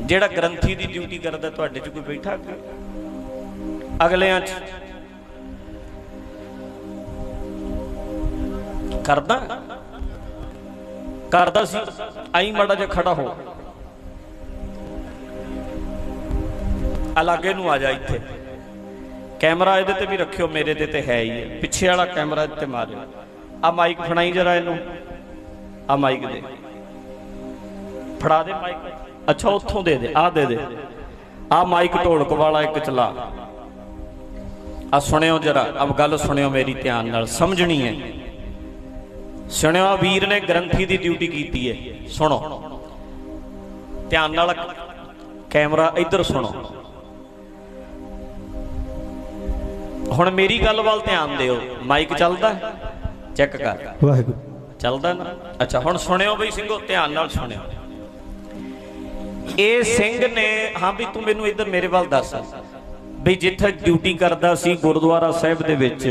ਜਿਹੜਾ ਗ੍ਰੰਥੀ ਦੀ ਡਿਊਟੀ ਕਰਦਾ ਤੁਹਾਡੇ 'ਚ ਕੋਈ ਬੈਠਾ ਅੱਗੇ ਅਗਲਿਆਂ 'ਚ? ਕਰਦਾ? ਕਰਦਾ ਸੀ, ਆਈ ਮਾੜਾ ਜਿਹਾ ਖੜਾ ਹੋ। ਅਲਾਗੇ ਨੂੰ ਆ ਜਾ ਇੱਥੇ। ਕੈਮਰਾ ਇਹਦੇ ਤੇ ਵੀ ਰੱਖਿਓ, ਮੇਰੇ ਤੇ ਤੇ ਹੈ ਹੀ ਹੈ। ਪਿੱਛੇ ਵਾਲਾ ਕੈਮਰਾ ਇਹਦੇ ਤੇ ਮਾਰਿਓ। ਆ ਮਾਈਕ ਫੜਾਈ ਜਰਾ ਇਹਨੂੰ। ਆ ਮਾਈਕ ਦੇ। ਫੜਾ ਦੇ ਮਾਈਕ। ਅੱਛਾ ਉੱਥੋਂ ਦੇ ਦੇ ਆ ਦੇ ਦੇ। ਆ ਮਾਈਕ ਢੋਲਕ ਵਾਲਾ ਇੱਕ ਚਲਾ। ਆ ਸੁਣਿਓ ਜਰਾ ਅਬ ਗੱਲ ਸੁਣਿਓ ਮੇਰੀ ਧਿਆਨ ਨਾਲ ਸਮਝਣੀ ਹੈ। ਸੁਣਿਓ ਵੀਰ ਨੇ ਗ੍ਰੰਥੀ ਦੀ ਡਿਊਟੀ ਕੀਤੀ ਹੈ। ਸੁਣੋ। ਧਿਆਨ ਨਾਲ ਕੈਮਰਾ ਇੱਧਰ ਸੁਣੋ। ਹੁਣ ਮੇਰੀ ਗੱਲ ਵੱਲ ਧਿਆਨ ਦਿਓ। ਮਾਈਕ ਚੱਲਦਾ? ਚੈੱਕ ਕਰ। ਵਾਹਿਗੁਰੂ। ਚੱਲਦਾ ਨਾ? ਅੱਛਾ ਹੁਣ ਸੁਣਿਓ ਬਈ ਸਿੰਘੋ ਧਿਆਨ ਨਾਲ ਸੁਣਿਓ। ਇਹ ਸਿੰਘ ਨੇ ਹਾਂ ਵੀ ਤੂੰ ਮੈਨੂੰ ਇੱਧਰ ਮੇਰੇ ਵੱਲ ਦੱਸ। ਬਈ ਜਿੱਥੇ ਡਿਊਟੀ ਕਰਦਾ ਸੀ ਗੁਰਦੁਆਰਾ ਸਾਹਿਬ ਦੇ ਵਿੱਚ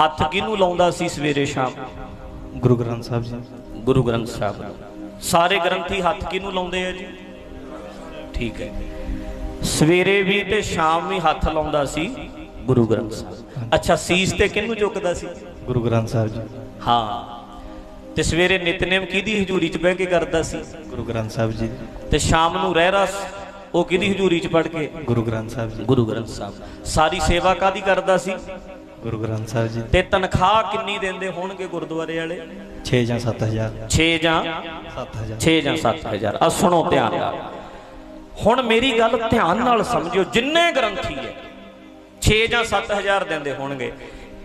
ਹੱਥ ਕਿਹਨੂੰ ਲਾਉਂਦਾ ਸੀ ਸਵੇਰੇ ਸ਼ਾਮ? ਗੁਰੂ ਗ੍ਰੰਥ ਸਾਹਿਬ ਜੀ। ਗੁਰੂ ਗ੍ਰੰਥ ਸਾਹਿਬ। ਸਾਰੇ ਗ੍ਰੰਥੀ ਹੱਥ ਕਿਹਨੂੰ ਲਾਉਂਦੇ ਆ ਜੀ? ਠੀਕ ਹੈ। ਸਵੇਰੇ ਵੀ ਤੇ ਸ਼ਾਮ ਵੀ ਹੱਥ ਲਾਉਂਦਾ ਸੀ ਗੁਰੂ ਗ੍ਰੰਥ ਸਾਹਿਬ। ਅੱਛਾ ਸੀਸ ਤੇ ਕਿਹਨੂੰ ਝੁਕਦਾ ਸੀ? ਗੁਰੂ ਗ੍ਰੰਥ ਸਾਹਿਬ ਜੀ। ਹਾਂ। ਤੇ ਸਵੇਰੇ ਨਿਤਨੇਮ ਕਿਹਦੀ ਹਜ਼ੂਰੀ 'ਚ ਬਹਿ ਕੇ ਕਰਦਾ ਸੀ? ਗੁਰੂ ਗ੍ਰੰਥ ਸਾਹਿਬ ਜੀ। ਤੇ ਸ਼ਾਮ ਨੂੰ ਰਹਿਰਾਸ ਉਹ ਕਿਹਦੀ ਹਜ਼ੂਰੀ 'ਚ ਪੜ ਕੇ? ਗੁਰੂ ਗ੍ਰੰਥ ਸਾਹਿਬ ਜੀ। ਗੁਰੂ ਗ੍ਰੰਥ ਸਾਹਿਬ। ਸਾਰੀ ਸੇਵਾ ਕਾਦੀ ਕਰਦਾ ਸੀ? ਗੁਰੂ ਗ੍ਰੰਥ ਸਾਹਿਬ ਜੀ। ਤੇ ਤਨਖਾਹ ਕਿੰਨੀ ਦਿੰਦੇ ਹੋਣਗੇ ਗੁਰਦੁਆਰੇ ਵਾਲੇ? 6 ਜਾਂ 7000 6 ਜਾਂ? 7000 6 ਜਾਂ 7000 ਆ ਸੁਣੋ ਧਿਆਨ ਨਾਲ। ਹੁਣ ਮੇਰੀ ਗੱਲ ਧਿਆਨ ਨਾਲ ਸਮਝਿਓ ਜਿੰਨੇ ਗ੍ਰੰਥੀ ਹੈ 6 ਜਾਂ 7000 ਦਿੰਦੇ ਹੋਣਗੇ।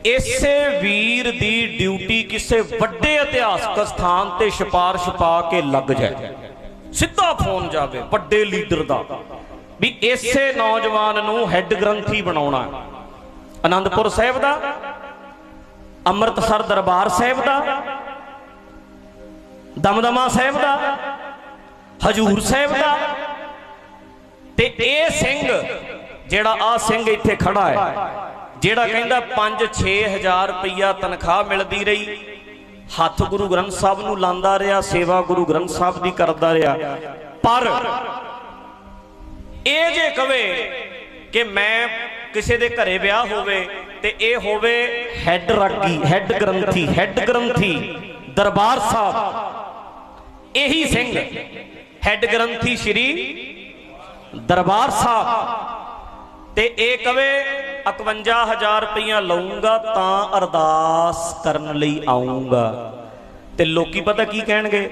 ਇਸੇ ਵੀਰ ਦੀ ਡਿਊਟੀ ਕਿਸੇ ਵੱਡੇ ਇਤਿਹਾਸਕ ਸਥਾਨ ਤੇ ਸਿਫਾਰਿਸ਼ ਪਾ ਕੇ ਲੱਗ ਜਾਏ। ਸਿੱਧਾ ਫੋਨ ਜਾਵੇ, ਵੱਡੇ ਲੀਡਰ ਦਾ। ਵੀ ਇਸੇ ਨੌਜਵਾਨ ਨੂੰ ਹੈੱਡ ਗ੍ਰੰਥੀ ਬਣਾਉਣਾ ਹੈ। ਆਨੰਦਪੁਰ ਸਾਹਿਬ ਦਾ, ਅੰਮ੍ਰਿਤਸਰ ਦਰਬਾਰ ਸਾਹਿਬ ਦਾ, ਦਮਦਮਾ ਸਾਹਿਬ ਦਾ, ਹਜੂਰ ਸਾਹਿਬ ਦਾ। ਤੇ ਇਹ ਸਿੰਘ, ਜਿਹੜਾ ਆ ਸਿੰਘ ਇੱਥੇ ਖੜਾ ਹੈ, ਜਿਹੜਾ ਕਹਿੰਦਾ 5-6000 ਰੁਪਈਆ ਤਨਖਾਹ ਮਿਲਦੀ ਰਹੀ। ਹੱਥ ਗੁਰੂ ਗ੍ਰੰਥ ਸਾਹਿਬ ਨੂੰ ਲਾਂਦਾ ਰਿਹਾ, ਸੇਵਾ ਗੁਰੂ ਗ੍ਰੰਥ ਸਾਹਿਬ ਦੀ ਕਰਦਾ ਰਿਹਾ। ਪਰ ਇਹ ਜੇ ਕਵੇ ਕਿ ਮੈਂ ਕਿਸੇ ਦੇ ਘਰੇ ਵਿਆਹ ਹੋਵੇ ਤੇ ਇਹ ਹੋਵੇ ਹੈੱਡ ਰਾਗੀ, ਹੈੱਡ ਗ੍ਰੰਥੀ ਹੈੱਡ ਗ੍ਰੰਥੀ, ਦਰਬਾਰ ਸਾਹਿਬ। ਇਹੀ ਸਿੰਘ, ਹੈੱਡ ਗ੍ਰੰਥੀ ਸ਼੍ਰੀ ਦਰਬਾਰ ਸਾਹਿਬ। ਤੇ ਇਹ ਕਵੇ 51000 ਰੁਪਈਆ ਲਊਂਗਾ ਤਾਂ ਅਰਦਾਸ ਕਰਨ ਲਈ ਆਉਂਗਾ ਤੇ ਲੋਕੀ ਪਤਾ ਕੀ ਕਹਿਣਗੇ?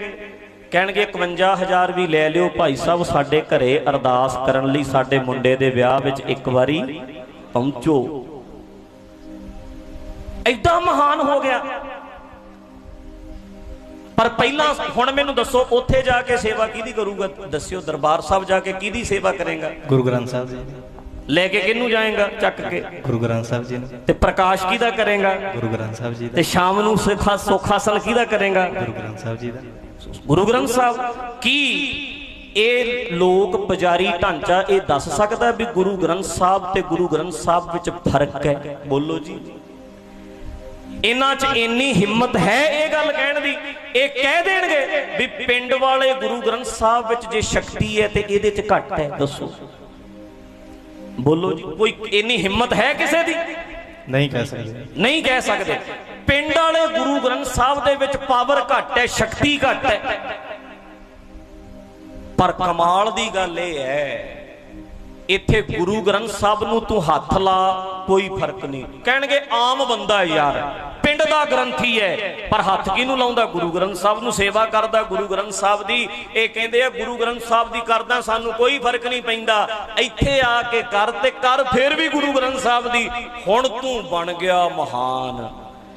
ਕਹਿਣਗੇ 51000 ਵੀ ਲੈ ਲਿਓ ਭਾਈ ਸਾਹਿਬ, ਸਾਡੇ ਘਰੇ ਅਰਦਾਸ ਕਰਨ ਲਈ ਸਾਡੇ ਮੁੰਡੇ ਦੇ ਵਿਆਹ ਵਿੱਚ ਇੱਕ ਵਾਰੀ ਪਹੁੰਚੋ। ਐਡਾ ਮਹਾਨ ਹੋ ਗਿਆ। ਪਰ ਪਹਿਲਾਂ ਹੁਣ ਮੈਨੂੰ ਦੱਸੋ, ਉੱਥੇ ਜਾ ਕੇ ਸੇਵਾ ਕਿਹਦੀ ਕਰੂਗਾ? ਦੱਸਿਓ ਦਰਬਾਰ ਸਾਹਿਬ ਜਾ ਕੇ ਕਿਹਦੀ ਸੇਵਾ ਕਰੇਗਾ? ਗੁਰੂ ਗ੍ਰੰਥ ਸਾਹਿਬ ਜੀ। ਲੈ ਕੇ ਕਿਹਨੂੰ ਜਾਏਗਾ? ਚੱਕ ਕੇ। ਗੁਰੂ ਗ੍ਰੰਥ ਸਾਹਿਬ ਜੀ ਨੂੰ। ਤੇ ਪ੍ਰਕਾਸ਼ ਕਿਹਦਾ ਕਰੇਗਾ? ਗੁਰੂ ਗ੍ਰੰਥ ਸਾਹਿਬ ਜੀ ਦਾ। ਤੇ ਸ਼ਾਮ ਨੂੰ ਸੁਖਾ ਸੁਖਾਸਨ ਕਿਹਦਾ ਕਰੇਗਾ? ਗੁਰੂ ਗ੍ਰੰਥ ਸਾਹਿਬ ਜੀ ਦਾ। ਗੁਰੂ ਗ੍ਰੰਥ ਸਾਹਿਬ ਕੀ ਇਹ ਲੋਕ ਪੁਜਾਰੀ ਢਾਂਚਾ ਇਹ ਦੱਸ ਸਕਦਾ ਵੀ ਗੁਰੂ ਗ੍ਰੰਥ ਸਾਹਿਬ ਤੇ ਗੁਰੂ ਗ੍ਰੰਥ ਸਾਹਿਬ ਵਿੱਚ ਫ਼ਰਕ ਹੈ? ਬੋਲੋ ਜੀ। ਇਹਨਾਂ 'ਚ ਇੰਨੀ ਹਿੰਮਤ ਹੈ ਇਹ ਗੱਲ ਕਹਿਣ ਦੀ? ਇਹ ਕਹਿ ਦੇਣਗੇ ਵੀ ਪਿੰਡ ਵਾਲੇ ਗੁਰੂ ਗ੍ਰੰਥ ਸਾਹਿਬ ਵਿੱਚ ਜੇ ਸ਼ਕਤੀ ਹੈ ਤੇ ਇਹਦੇ 'ਚ ਘੱਟ ਹੈ ਦੱਸੋ। ਬੋਲੋ ਜੀ ਕੋਈ ਇੰਨੀ ਹਿੰਮਤ ਹੈ ਕਿਸੇ ਦੀ? ਨਹੀਂ ਕਹਿ ਸਕਦੇ। ਨਹੀਂ ਕਹਿ ਸਕਦੇ। ਪਿੰਡ ਵਾਲੇ ਗੁਰੂ ਗ੍ਰੰਥ ਸਾਹਿਬ ਦੇ ਵਿੱਚ ਪਾਵਰ ਘੱਟ ਹੈ ਸ਼ਕਤੀ ਘੱਟ ਹੈ। ਪਰ ਕਮਾਲ ਦੀ ਗੱਲ ਇਹ ਹੈ ਇੱਥੇ ਗੁਰੂ ਗ੍ਰੰਥ ਸਾਹਿਬ ਨੂੰ ਤੂੰ ਹੱਥ ਲਾ ਕੋਈ ਫ਼ਰਕ ਨਹੀਂ। ਕਹਿਣਗੇ ਆਮ ਬੰਦਾ ਯਾਰ। ਪਿੰਡ ਦਾ ਗ੍ਰੰਥੀ ਹੈ ਪਰ ਹੱਥ ਕਿਹਨੂੰ ਲਾਉਂਦਾ? ਗੁਰੂ ਗ੍ਰੰਥ ਸਾਹਿਬ ਨੂੰ ਸੇਵਾ ਕਰਦਾ ਗੁਰੂ ਗ੍ਰੰਥ ਸਾਹਿਬ ਦੀ ਇਹ ਕਹਿੰਦੇ ਆ ਗੁਰੂ ਗ੍ਰੰਥ ਸਾਹਿਬ ਦੀ ਕਰਦਾ ਸਾਨੂੰ ਕੋਈ ਫ਼ਰਕ ਨਹੀਂ ਪੈਂਦਾ। ਇੱਥੇ ਆ ਕੇ ਕਰ ਤੇ ਕਰ ਫੇਰ ਵੀ ਗੁਰੂ ਗ੍ਰੰਥ ਸਾਹਿਬ ਦੀ ਹੁਣ ਤੂੰ ਬਣ ਗਿਆ ਮਹਾਨ।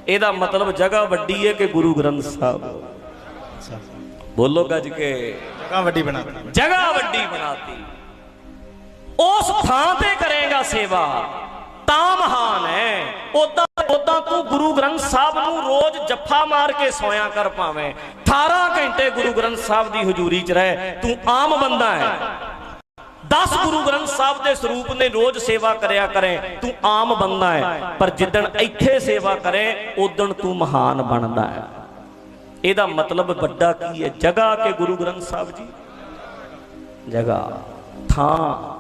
ਇਹਦਾ ਮਤਲਬ ਜਗ੍ਹਾ ਵੱਡੀ ਹੈ ਕਿ ਗੁਰੂ ਗ੍ਰੰਥ ਸਾਹਿਬ। ਬੋਲੋ ਗੱਜ ਕੇ। ਜਗ੍ਹਾ ਵੱਡੀ ਬਣਾ ਦਿੱਤੀ। ਜਗ੍ਹਾ ਵੱਡੀ ਬਣਾਤੀ। ਉਸ ਥਾਂ ਤੇ ਕਰੇਗਾ ਸੇਵਾ। ਤਾਂ ਮਹਾਨ ਹੈ। ਉਦਾਂ ਉਦਾਂ ਤੂੰ ਗੁਰੂ ਗ੍ਰੰਥ ਸਾਹਿਬ ਨੂੰ ਰੋਜ਼ ਜੱਫਾ ਮਾਰ ਕੇ ਸੋਇਆ ਕਰ ਭਾਵੇਂ। 18 ਘੰਟੇ ਗੁਰੂ ਗ੍ਰੰਥ ਸਾਹਿਬ ਦੀ ਹਜ਼ੂਰੀ 'ਚ ਰਹਿ, ਤੂੰ ਆਮ ਬੰਦਾ ਹੈ। 10 ਗੁਰੂ ਗ੍ਰੰਥ ਸਾਹਿਬ ਦੇ ਸਰੂਪ ਨੇ ਰੋਜ਼ ਸੇਵਾ ਕਰਿਆ ਕਰੇ, ਤੂੰ ਆਮ ਬੰਦਾ ਹੈ। ਪਰ ਜਿੱਦਣ ਇੱਥੇ ਸੇਵਾ ਕਰੇ ਉਦਣ ਤੂੰ ਮਹਾਨ ਬਣਦਾ ਹੈ। ਇਹਦਾ ਮਤਲਬ ਵੱਡਾ ਕੀ ਹੈ? ਜਗ੍ਹਾ ਕੇ ਗੁਰੂ ਗ੍ਰੰਥ ਸਾਹਿਬ ਜੀ। ਜਗ੍ਹਾ ਥਾਂ।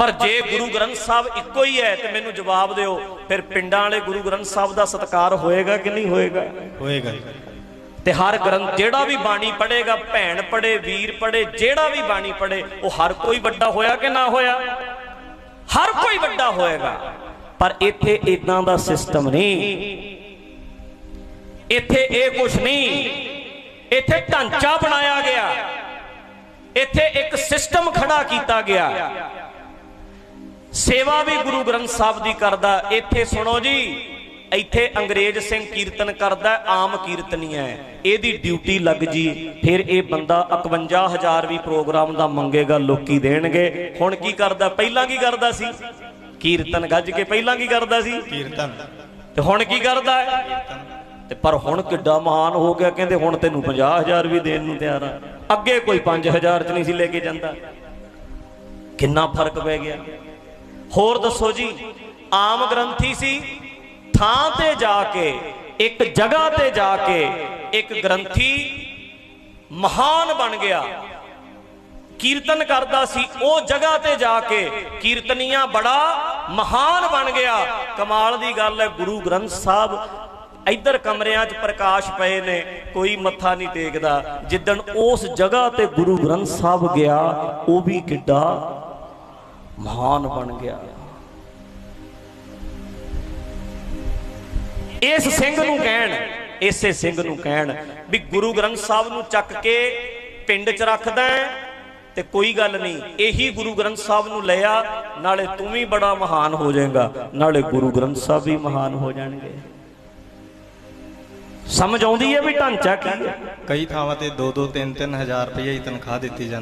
ਪਰ ਜੇ ਗੁਰੂ ਗ੍ਰੰਥ ਸਾਹਿਬ ਇੱਕੋ ਹੀ ਹੈ ਤੇ ਮੈਨੂੰ ਜਵਾਬ ਦਿਓ ਫਿਰ ਪਿੰਡਾਂ ਵਾਲੇ ਗੁਰੂ ਗ੍ਰੰਥ ਸਾਹਿਬ ਦਾ ਸਤਿਕਾਰ ਹੋਏਗਾ ਕਿ ਨਹੀਂ ਹੋਏਗਾ? ਹੋਏਗਾ ਤੇ ਹਰ ਗ੍ਰੰਥ ਜਿਹੜਾ ਵੀ ਬਾਣੀ ਪੜ੍ਹੇਗਾ ਭੈਣ ਪੜ੍ਹੇ ਵੀਰ ਪੜ੍ਹੇ ਜਿਹੜਾ ਵੀ ਬਾਣੀ ਪੜ੍ਹੇ ਉਹ ਹਰ ਕੋਈ ਵੱਡਾ ਹੋਇਆ ਕਿ ਨਾ ਹੋਇਆ? ਹਰ ਕੋਈ ਵੱਡਾ ਹੋਏਗਾ। ਪਰ ਇੱਥੇ ਇਦਾਂ ਦਾ ਸਿਸਟਮ ਨਹੀਂ। ਇੱਥੇ ਇਹ ਕੁਝ ਨਹੀਂ। ਇੱਥੇ ਢਾਂਚਾ ਬਣਾਇਆ ਗਿਆ। ਇੱਥੇ ਇੱਕ ਸਿਸਟਮ ਖੜਾ ਕੀਤਾ ਗਿਆ। ਸੇਵਾ ਵੀ ਗੁਰੂ ਗ੍ਰੰਥ ਸਾਹਿਬ ਦੀ ਕਰਦਾ। ਇੱਥੇ ਸੁਣੋ ਜੀ ਇੱਥੇ ਅੰਗਰੇਜ਼ ਸਿੰਘ ਕੀਰਤਨ ਕਰਦਾ ਆਮ ਕੀਰਤਨੀਆ ਹੈ। ਇਹਦੀ ਡਿਊਟੀ ਲੱਗ ਜੀ ਫਿਰ ਇਹ ਬੰਦਾ 51000 ਵੀ ਪ੍ਰੋਗਰਾਮ ਦਾ ਮੰਗੇਗਾ ਲੋਕੀ ਦੇਣਗੇ। ਹੁਣ ਕੀ ਕਰਦਾ? ਪਹਿਲਾਂ ਕੀ ਕਰਦਾ ਸੀ? ਕੀਰਤਨ ਗੱਜ ਕੇ ਪਹਿਲਾਂ ਕੀ ਕਰਦਾ ਸੀ? ਕੀਰਤਨ। ਤੇ ਹੁਣ ਕੀ ਕਰਦਾ? ਤੇ ਪਰ ਹੁਣ ਕਿੱਡਾ ਮਹਾਨ ਹੋ ਗਿਆ ਕਹਿੰਦੇ ਹੁਣ ਤੈਨੂੰ 50000 ਵੀ ਦੇਣ ਨੂੰ ਤਿਆਰ ਆ। ਅੱਗੇ ਕੋਈ 5000 ਚ ਨਹੀਂ ਸੀ ਲੈ ਕੇ ਜਾਂਦਾ। ਕਿੰਨਾ ਫ਼ਰਕ ਪੈ ਗਿਆ? ਹੋਰ ਦੱਸੋ ਜੀ, ਆਮ ਗ੍ਰੰਥੀ ਸੀ, ਥਾਂ ਤੇ ਜਾ ਕੇ, ਇੱਕ ਜਗ੍ਹਾ ਤੇ ਜਾ ਕੇ, ਇੱਕ ਗ੍ਰੰਥੀ ਮਹਾਨ ਬਣ ਗਿਆ। ਕੀਰਤਨ ਕਰਦਾ ਸੀ, ਉਹ ਜਗ੍ਹਾ ਤੇ ਜਾ ਕੇ, ਕੀਰਤਨੀਆਂ ਬੜਾ ਮਹਾਨ ਬਣ ਗਿਆ। ਕਮਾਲ ਦੀ ਗੱਲ ਹੈ, ਗੁਰੂ ਗ੍ਰੰਥ ਸਾਹਿਬ ਇੱਧਰ ਕਮਰਿਆਂ 'ਚ ਪ੍ਰਕਾਸ਼ ਪਏ ਨੇ, ਕੋਈ ਮੱਥਾ ਨਹੀਂ ਟੇਕਦਾ। ਜਿੱਦਣ ਉਸ ਜਗ੍ਹਾ ਤੇ ਗੁਰੂ ਗ੍ਰੰਥ ਸਾਹਿਬ ਗਿਆ, ਉਹ ਵੀ ਕਿੱਡਾ ਮਹਾਨ ਬਣ ਗਿਆ। ਇਸ ਸਿੰਘ ਨੂੰ ਕਹਿਣ, ਇਸੇ ਸਿੰਘ ਨੂੰ ਕਹਿਣ ਵੀ ਗੁਰੂ ਗ੍ਰੰਥ ਸਾਹਿਬ ਨੂੰ ਚੱਕ ਕੇ ਪਿੰਡ 'ਚ ਰੱਖਦਾ ਤੇ ਕੋਈ ਗੱਲ ਨਹੀਂ, ਇਹੀ ਗੁਰੂ ਗ੍ਰੰਥ ਸਾਹਿਬ ਨੂੰ ਲਿਆ ਨਾਲੇ ਤੂੰ ਵੀ ਬੜਾ ਮਹਾਨ ਹੋ ਜਾਏਗਾ, ਨਾਲੇ ਗੁਰੂ ਗ੍ਰੰਥ ਸਾਹਿਬ ਵੀ ਮਹਾਨ ਹੋ ਜਾਣਗੇ। ਸਮਝ ਆਉਂਦੀ ਹੈ ਵੀ ਢਾਂਚਾ ਕੀ ਹੈ? ਕਈ ਥਾਵਾਂ ਤੇ 2-2 3-3 ਹਜ਼ਾਰ ਰੁਪਏ ਦੀ ਤਨਖਾਹ ਦਿੱਤੀ ਜਾਂਦੀ